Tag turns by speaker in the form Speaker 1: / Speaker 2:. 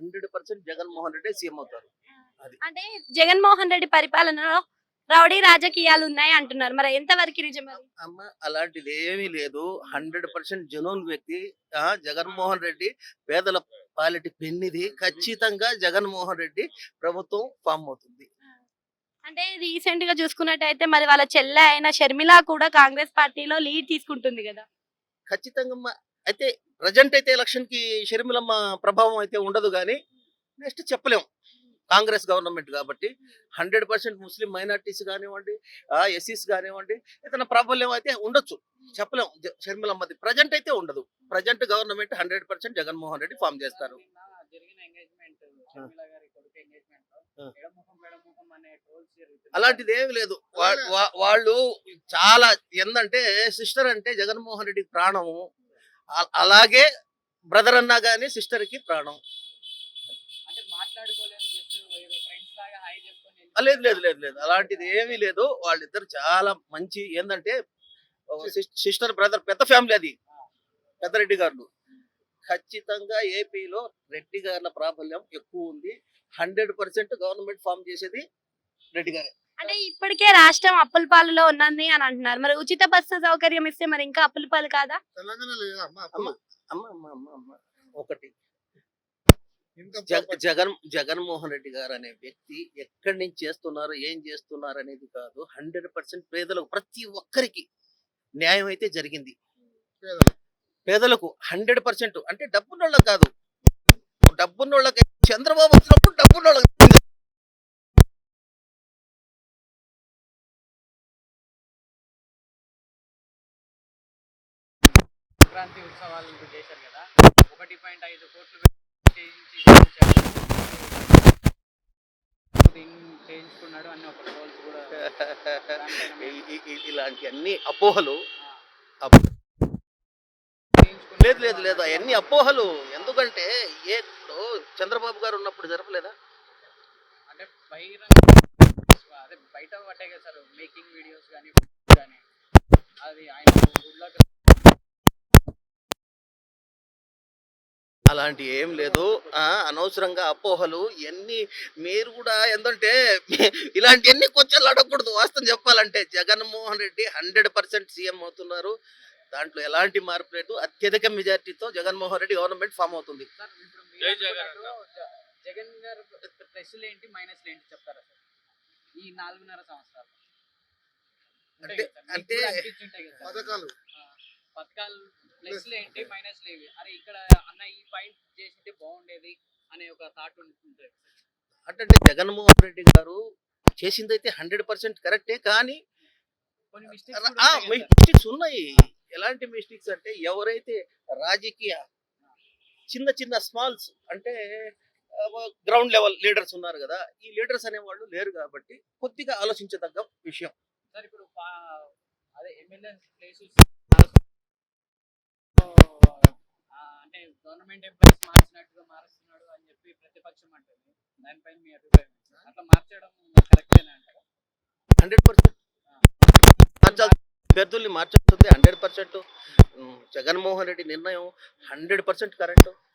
Speaker 1: Hundred percent Jaganmohan Reddy CM అవుతారు. అది.
Speaker 2: అంటే జగన్మోహన్ రెడ్డి పరిపాలనలో రౌడీ రాజకీయాలు ఉన్నాయి అంటున్నారు. మరి ఎంతవరకు నిజం అది?
Speaker 1: అమ్మ అలాంటిది ఏమీ లేదు. హండ్రెడ్ పర్సెంట్ జనూన్ వ్యక్తి. జగన్మోహన్ రెడ్డి పేదల పాలిటి పెన్నిది ఖచ్చితంగా జగన్మోహన్ రెడ్డి ప్రభుత్వం ఫామ్ అవుతుంది.
Speaker 2: అంటే రీసెంట్గా చూసుకున్నట్టయితే మరి వాళ్ళ చెల్లె అయిన షర్మిల కూడా కాంగ్రెస్ పార్టీలో లీడ్ తీసుకుంటుంది కదా.
Speaker 1: ఖచ్చితంగా. అయితే ప్రజెంట్ అయితే ఎలక్షన్కి షర్మిలమ్మ ప్రభావం అయితే ఉండదు కానీ నెక్స్ట్ చెప్పలేం. కాంగ్రెస్ గవర్నమెంట్ కాబట్టి హండ్రెడ్ పర్సెంట్ ముస్లిం మైనార్టీస్ కానివ్వండి ఎస్సీస్ కానివ్వండి ఏదైనా ప్రాబల్యం అయితే ఉండొచ్చు. చెప్పలేం. జ- షర్మిలమ్మది ప్రజెంట్ అయితే ఉండదు. Present government hundred percent Jaganmohan Reddy form చేస్తారు. అలాంటిది ఏమి లేదు. వాళ్ళు చాలా ఏందంటే సిస్టర్ అంటే జగన్మోహన్ రెడ్డికి ప్రాణము. అలాగే బ్రదర్ అన్నా గానీ సిస్టర్కి ప్రాణం. లేదు లేదు లేదు లేదు. అలాంటిది ఏమీ లేదు. వాళ్ళిద్దరు చాలా మంచి ఏంటంటే సిస్టర్ బ్రదర్ పెద్ద ఫ్యామిలీ అది. పెద్ద రెడ్డి గారు. ఖచ్చితంగా ఏపీలో రెడ్డి గారిల ప్రాబల్యం ఎక్కువ ఉంది. హండ్రెడ్ పర్సెంట్ గవర్నమెంట్ ఫామ్ చేసేది రెడ్డి గారే.
Speaker 2: అంటే ఇప్పటికే రాష్ట్రం అప్పుల పాలులో ఉన్నది అని అంటున్నారు. మరి ఉచిత బస్సు సౌకర్యం ఇస్తే మరి ఇంకా అప్పుల పాలు కాదా?
Speaker 3: తెలంగాణలో ఏ అమ్మ
Speaker 1: అమ్మ
Speaker 3: అప్పుడు
Speaker 1: అమ్మ అమ్మ అమ్మ అమ్మ. ఒకటి. జగ- జగన్ జగన్మోహన్ రెడ్డి గారు అనే వ్యక్తి ఎక్కడి నుంచి చేస్తున్నారు ఏం చేస్తున్నారు అనేది కాదు హండ్రెడ్ పర్సెంట్ పేదలకు ప్రతి ఒక్కరికి న్యాయం అయితే జరిగింది.
Speaker 3: పేదలకు.
Speaker 1: పేదలకు హండ్రెడ్ పర్సెంట్ అంటే డబ్బున్నోళ్ళకి కాదు. డబ్బున్నోళ్ళకి చంద్రబాబు వచ్చినప్పుడు డబ్బున్నోళ్ళకి
Speaker 4: సంక్రాంతి ఉత్సవాలు చేశారు కదా. ఒకటి పాయింట్ ఐదు కోట్లు పెట్టి చేయించుకున్నాడు అన్ని ఒక ట్రోల్స్ కూడా
Speaker 1: ఇలాంటి అన్ని అపోహలు లేదు లేదు లేదు అవన్నీ అపోహలు. ఎందుకంటే ఏ ఇప్పుడు చంద్రబాబు గారు ఉన్నప్పుడు జరపలేదా?
Speaker 4: అంటే బయట పట్టాయి కదా సార్ మేకింగ్ వీడియోస్ కానీ కానీ అది ఆయన ఊళ్ళో
Speaker 1: అలాంటి ఏం లేదు. ఆ అనవసరంగా అపోహలు ఇవన్నీ మీరు కూడా ఏంటంటే ఇలాంటివన్నీ కొంచెం అడగకూడదు. వాస్తవం చెప్పాలంటే Jaganmohan Reddy hundred percent CM అవుతున్నారు. దాంట్లో ఎలాంటి మార్పు లేదు. అత్యధిక మెజార్టీతో జగన్మోహన్ రెడ్డి గవర్నమెంట్ ఫామ్ అవుతుంది.
Speaker 4: జగన్ గారు ప్లస్లు ఏంటి మైనస్లు ఏంటి చెప్తారా సార్? ఈ నాలుగున్నర సంవత్సరాలు.
Speaker 1: అంటే- అంటే-.
Speaker 3: పథకాలు.
Speaker 4: పథకాలు ప్లస్లు ఏంటి మైనస్లు ఏవి అరే ఇక్కడ అన్న ఈ పాయింట్ చేసింటే బాగుండేది అనే ఒక థాట్ ఉంటుంది
Speaker 1: అంటే జగన్మోహన్ రెడ్డి గారు చేసిందైతే హండ్రెడ్ పర్సెంట్ కరెక్టే కానీ
Speaker 4: కొన్ని మిస్టేక్స్
Speaker 1: ఉన్నాయి. ఎలాంటి మిస్టేక్స్ అంటే ఎవరైతే రాజకీయ చిన్న చిన్న స్మాల్స్ అంటే గ్రౌండ్ లెవెల్ లీడర్స్ ఉన్నారు కదా ఈ లీడర్స్ అనేవాళ్ళు లేరు కాబట్టి కొద్దిగా ఆలోచించదగ్గ విషయం.
Speaker 4: సార్ ఇప్పుడు అదే ఎమ్మెల్యే ప్లేసెస్ అంటే గవర్నమెంట్ ఎంప్లాయీస్ మార్చినట్టుగా మారుస్తున్నాడు అని చెప్పి ప్రతిపక్షం అంటుంది. దానిపైన మీ అభిప్రాయం? అట్లా మార్చడం కరెక్టేనా అంటారా?
Speaker 1: Hundred percent. అభ్యర్థుల్ని మార్చాల్సింది హండ్రెడ్ పర్సెంట్. జగన్మోహన్ రెడ్డి నిర్ణయం హండ్రెడ్ పర్సెంట్ కరెక్ట్.